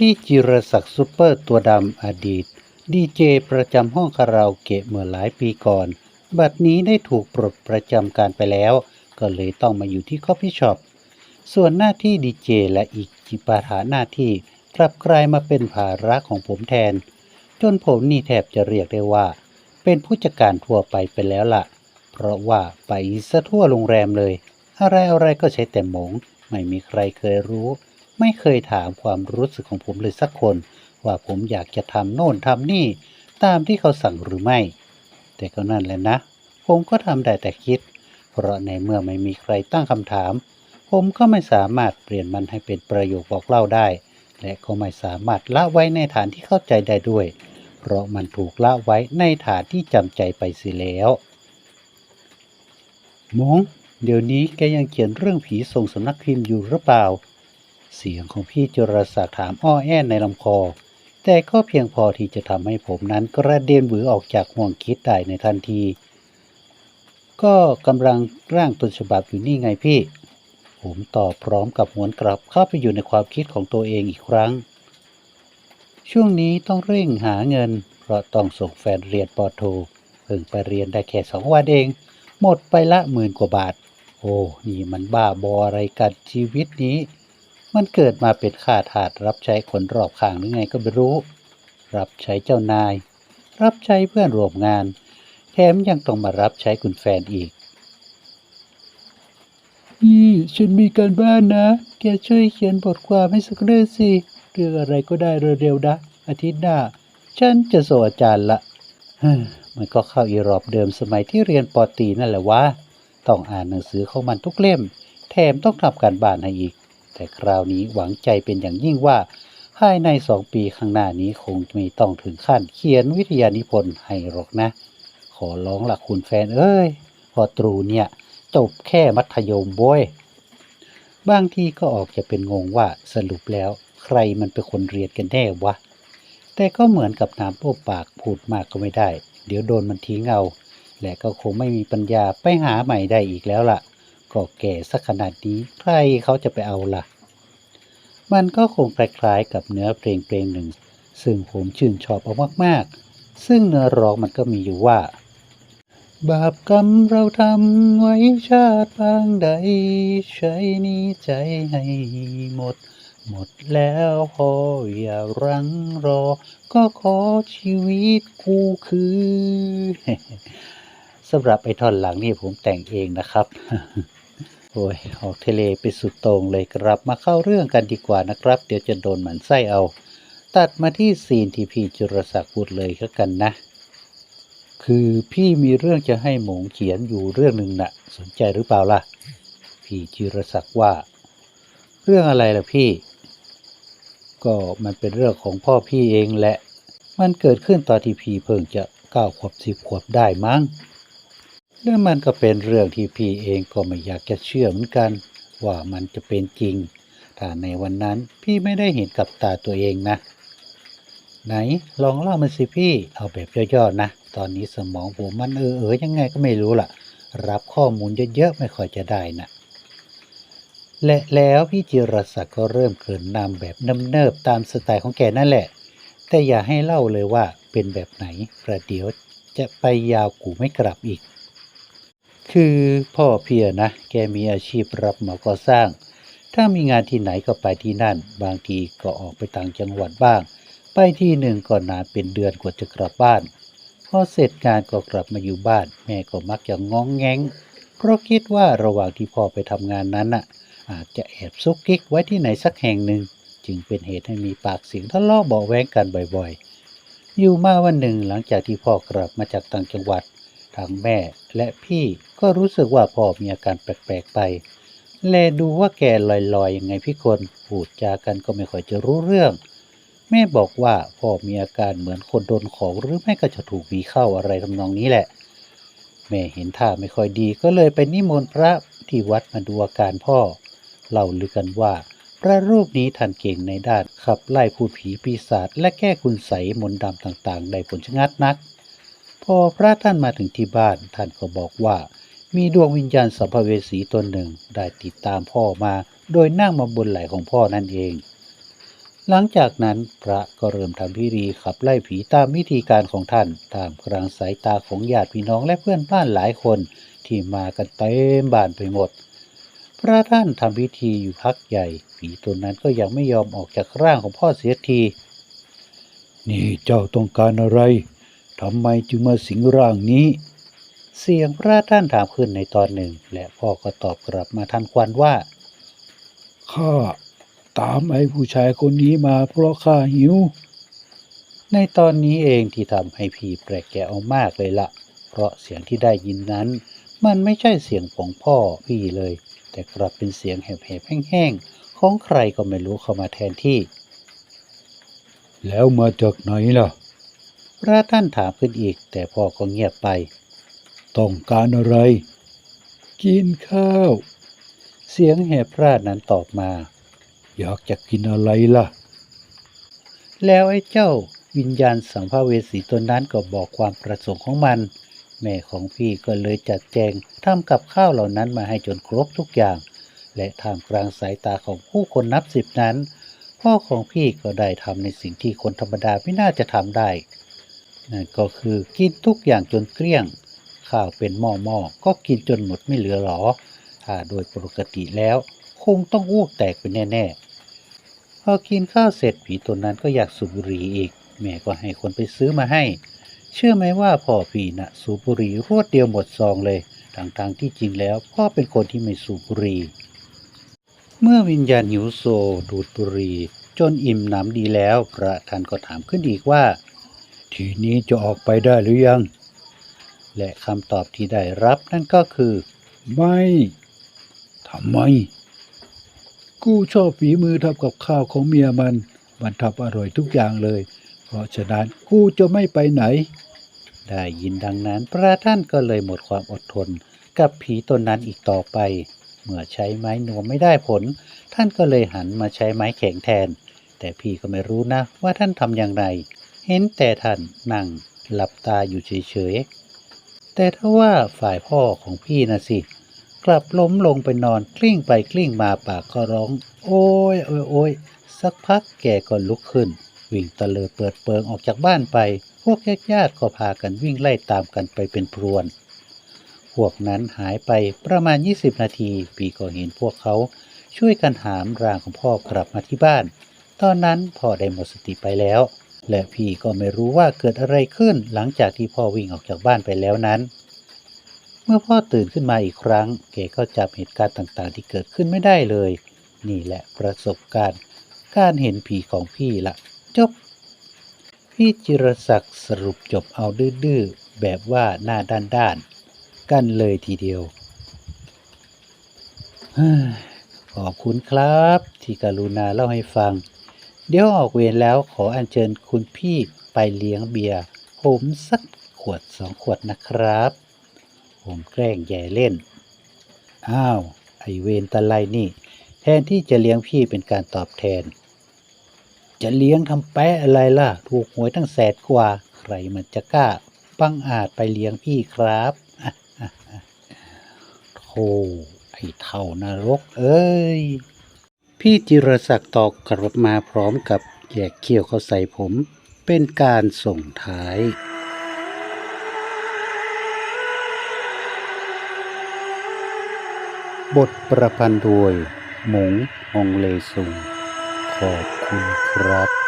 พี่จิรศักดิ์ซูเปอร์ตัวดำอดีต ดีเจประจำห้องคาราโอเกะเมื่อหลายปีก่อน บัดนี้ได้ถูกปลดประจำการไปแล้ว ก็เลยต้องมาอยู่ที่คอฟฟี่ช็อปส่วนหน้าที่ดีเจและอีกจิปาถาหน้าที่กลับกลายมาเป็นภาระของผมแทน จนผมนี่แทบจะเรียกได้ว่า เป็นผู้จัดการทั่วไปไปแล้วล่ะ เพราะว่าไปซะทั่วโรงแรมเลย อะไรอะไรก็ใช้แต่หมง ไม่มีใครเคยรู้ ไม่เคยถามความรู้สึกของผมเลยสักคน ว่าผมอยากจะทำโน่นทำนี่ตามที่เขาสั่งหรือไม่ แต่ก็นั่นแหละนะ ผมก็ทำได้แต่คิด เพราะในเมื่อไม่มีใครตั้งคำถาม ผมก็ไม่สามารถเปลี่ยนมันให้เป็นประโยคบอกเล่าได้ และก็ไม่สามารถละไว้ในฐานที่เข้าใจได้ด้วย เพราะมันถูกละไว้ในฐานที่จำใจไปเสียแล้วมงเดี๋ยวนี้แกยังเขียนเรื่องผีส่งสำนักพิมพ์อยู่หรือเปล่า เสียงของพี่จุรศักดิ์ถามอ้อแอนในลำคอ แต่ก็เพียงพอที่จะทำให้ผมนั้นกระเด็นหวือออกจากห่วงคิดได้ในทันที ก็กำลังร่างต้นฉบับอยู่นี่ไงพี่ ผมตอบพร้อมกับหวนกลับเข้าไปอยู่ในความคิดของตัวเองอีกครั้ง ช่วงนี้ต้องเร่งหาเงิน เพราะต้องส่งแฟนเรียนปอโทเพิ่งไปเรียนได้แค่สองวันเอง หมดไปละหมื่นกว่าบาท โอ้ นี่มันบ้าบออะไรกันชีวิตนี้ มันเกิดมาเป็นข้าทาสรับใช้คนรอบข้างหรือไงก็ไม่รู้ รับใช้เจ้านาย รับใช้เพื่อนร่วมงาน แถมยังต้องมารับใช้คุณแฟนอีกนี่ฉันมีการบ้านนะ แกช่วยเขียนบทความให้สักเรื่องสิ เรื่องอะไรก็ได้เร็วๆนะ อาทิตย์หน้า ฉันจะส่งอาจารย์ละมันก็เข้าอีรอบเดิมสมัยที่เรียนปอตีนั่นแหละวะ ต้องอ่านหนังสือของมันทุกเล่ม แถมต้องทำการบ้านให้อีก แต่คราวนี้หวังใจเป็นอย่างยิ่งว่าภายในสองปีข้างหน้านี้คงไม่ต้องถึงขั้นเขียนวิทยานิพนธ์ให้หรอกนะ ขอร้องละคุณแฟนเอ้ย พอตรูเนี่ยจบแค่มัธยมโว้ยบางทีก็ออกจะเป็นงงว่าสรุปแล้วใครมันเป็นคนเรียนกันแน่วะ แต่ก็เหมือนกับน้ำท่วมปากพูดมากก็ไม่ได้ เดี๋ยวโดนมันทิ้งเอา และก็คงไม่มีปัญญาไปหาใหม่ได้อีกแล้วล่ะ ก็แก่สักขนาดนี้ใครเขาจะไปเอาล่ะ มันก็คงคล้ายๆกับเนื้อเพลงเพลงหนึ่ง ซึ่งผมชื่นชอบเอามากๆ ซึ่งเนื้อร้องมันก็มีอยู่ว่า บาปกรรมเราทำไว้ชาติปางใด ใช้นี้ใจให้หมด หมดแล้วพออย่ารังรอ ก็ขอชีวิตกูคือสำหรับไอ้ท่อนหลังนี่ผมแต่งเองนะครับ โอ้ยออกทะเลไปสุดต่งเลยครับมาเข้าเรื่องกันดีกว่านะครับ เดี๋ยวจะโดนหมันไส้เอา ตัดมาที่ซีนที่พี่จุรศักดิ์พูดเลยก็กันนะ คือพี่มีเรื่องจะให้หมงเขียนอยู่เรื่องหนึ่งน่ะ สนใจหรือเปล่าล่ะ พี่จิรศักดิ์ว่า เรื่องอะไรล่ะพี่ ก็มันเป็นเรื่องของพ่อพี่เองแหละ มันเกิดขึ้นตอนที่พี่เพิ่งจะเก้าขวบสิบขวบได้มั้ง และมันก็เป็นเรื่องที่พี่เองก็ไม่อยากจะเชื่อเหมือนกัน ว่ามันจะเป็นจริง ถ้าในวันนั้นพี่ไม่ได้เห็นกับตาตัวเองนะ ไหนลองเล่ามาสิพี่เอาแบบย่อๆนะ ตอนนี้สมองผมมันเออเออยังไงก็ไม่รู้ล่ะ รับข้อมูลเยอะๆไม่ค่อยจะได้นะและแล้วพี่จิรศักดิ์ก็เริ่มเกินนำแบบเนิบๆตามสไตล์ของแกนั่นแหละ แต่อย่าให้เล่าเลยว่าเป็นแบบไหนประเดี๋ยวจะไปยาวกูไม่กลับอีก คือพ่อเพียนะ แกมีอาชีพรับเหมาก่อสร้าง ถ้ามีงานที่ไหนก็ไปที่นั่น บางทีก็ออกไปต่างจังหวัดบ้าง ไปที่หนึ่งก็นานเป็นเดือนกว่าจะกลับบ้าน พอเสร็จงานก็กลับมาอยู่บ้าน แม่ก็มักจะง้องแงงเพราะคิดว่าระหว่างที่พ่อไปทำงานนั้นน่ะ อาจจะแอบซุกกิ๊กไว้ที่ไหนสักแห่งหนึ่ง จึงเป็นเหตุให้มีปากเสียงทะเลาะเบาแว้งกันบ่อยๆ อยู่มาวันหนึ่งหลังจากที่พ่อกลับมาจากต่างจังหวัดทางแม่และพี่ ก็รู้สึกว่าพ่อมีอาการแปลกๆไป แลดูว่าแกลอยๆยังไงพี่คนพูดจากันก็ไม่ค่อยจะรู้เรื่อง แม่บอกว่าพ่อมีอาการเหมือนคนโดนของหรือไม่ก็จะถูกผีเข้าอะไรทำนองนี้แหละ แม่เห็นท่าไม่ค่อยดีก็เลยไปนิมนต์พระที่วัดมาดูอาการพ่อเล่าลือกันว่า พระรูปนี้ท่านเก่งในด้านขับไล่พูดผีปีศาจและแก้คุณใสยมนต์ดำต่างๆ ได้ผลชะงัดนัก พอพระท่านมาถึงที่บ้านท่านก็บอกว่า มีดวงวิญญาณสัมภเวสีตนหนึ่งได้ติดตามพ่อมา โดยนั่งมาบนไหล่ของพ่อนั่นเอง หลังจากนั้นพระก็เริ่มทำพิธีขับไล่ผีตามวิธีการของท่านตามกลางสายตาของญาติพี่น้องและเพื่อนบ้านหลายคนที่มากันเต็มบ้านไปหมด พระท่านทำพิธีอยู่พักใหญ่ ผีตัวนั้นก็ยังไม่ยอมออกจากร่างของพ่อเสียที นี่เจ้าต้องการอะไรทำไมจึงมาสิงร่างนี้ เสียงพระท่านถามขึ้นในตอนหนึ่ง และพ่อก็ตอบกลับมาทันควันว่า ข้าตามไอ้ผู้ชายคนนี้มาเพราะข้าหิว ในตอนนี้เองที่ทำให้พี่แปลกแกเอามากเลยละ เพราะเสียงที่ได้ยินนั้น มันไม่ใช่เสียงของพ่อพี่เลย แต่กลับเป็นเสียงแหบๆแห้งๆของใครก็ไม่รู้เข้ามาแทนที่ แล้วมาจากไหนล่ะ พระท่านถามขึ้นอีก แต่พ่อก็เงียบไป ต้องการอะไร กินข้าว เสียงแหบพร่านั้นตอบมา อยากจะกินอะไรล่ะ แล้วไอ้เจ้าวิญญาณสังภเวสีตนนั้นก็บอกความประสงค์ของมัน แม่ของพี่ก็เลยจัดแจงทำกับข้าวเหล่านั้นมาให้จนครบทุกอย่าง และท่ามกลางสายตาของผู้คนนับสิบนั้นพ่อของพี่ก็ได้ทำในสิ่งที่คนธรรมดาไม่น่าจะทำได้นั่นก็คือกินทุกอย่างจนเกลี้ยง ข้าวเป็นหม้อหม้อๆก็กินจนหมดไม่เหลือหรอถ้าโดยปกติแล้ว คงต้องอ้วกแตกไปแน่ๆ พอกินข้าวเสร็จผีตัวนั้นก็อยากสูบบุหรี่อีก แม่ก็ให้คนไปซื้อมาให้ เชื่อไหมว่าพ่อพี่นะ่ะสูบบุหรี่รวดเดียวหมดซองเลยทางๆที่จริงแล้วพ่อเป็นคนที่ไม่สูบบุหรี่เมื่อวิญญาณหิวโซดูดบุหรี่จนอิ่มหนำดีแล้ว พระท่านก็ถามขึ้นอีกว่า ทีนี้จะออกไปได้หรือยัง และคำตอบที่ได้รับนั่นก็คือ ไม่ทำไม กูชอบฝีมือทำกับข้าวของเมียมัน มันทำอร่อยทุกอย่างเลย เพราะฉะนั้นกูจะไม่ไปไหน ได้ยินดังนั้น พระท่านก็เลยหมดความอดทน กับผีตนนั้นอีกต่อไป เมื่อใช้ไม้นวมไม่ได้ผล ท่านก็เลยหันมาใช้ไม้แข็งแทน แต่พี่ก็ไม่รู้นะว่าท่านทำอย่างไร เห็นแต่ท่านนั่งหลับตาอยู่เฉยๆ แต่ถ้าว่าฝ่ายพ่อของพี่นะสิ กลับล้มลงไปนอนกลิ้งไปกลิ้งมาปากก็ร้อง โอ้ยโอ้ยโอ้ยสักพักแกก็ลุกขึ้น วิ่งตะเลิดเปิดเปิงออกจากบ้านไป พวกญาติญาติก็พากันวิ่งไล่ตามกันไปเป็นพรวน พวกนั้นหายไปประมาณ 20 นาทีปีก็เห็นพวกเขาช่วยกันหามร่างของพ่อกลับมาที่บ้าน ตอนนั้นพ่อได้หมดสติไปแล้ว และพี่ก็ไม่รู้ว่าเกิดอะไรขึ้นหลังจากที่พ่อวิ่งออกจากบ้านไปแล้วนั้น เมื่อพ่อตื่นขึ้นมาอีกครั้งแกก็จำเหตุการณ์ต่างๆ ที่เกิดขึ้นไม่ได้เลย นี่แหละประสบการณ์ การเห็นผีของพี่ละจบ พี่จิรศักดิ์สรุปจบเอาดื้อๆแบบว่าหน้าด้านๆกันเลยทีเดียวขอบคุณครับ ที่กรุณาเล่าให้ฟัง เดี๋ยวออกเวรแล้วขออัญเชิญคุณพี่ไปเลี้ยงเบียร์ผมสักขวดสองขวดนะครับ ผมแกล้งแย่เล่น อ้าว ไอเวนตะไลนี่ แทนที่จะเลี้ยงพี่เป็นการตอบแทน จะเลี้ยงทำแปะอะไรล่ะ ถูกหวยตั้งแสนกว่า ใครมันจะกล้าบังอาจไปเลี้ยงพี่ครับโธ่ไอเท่านรกเอ้ย พี่จิรศักดิ์ตอกกลับมาพร้อมกับแยกเขี้ยวเขาใส่ผม เป็นการส่งท้าย บทประพันธ์โดยหมงองเลซุงขอบคุณครับ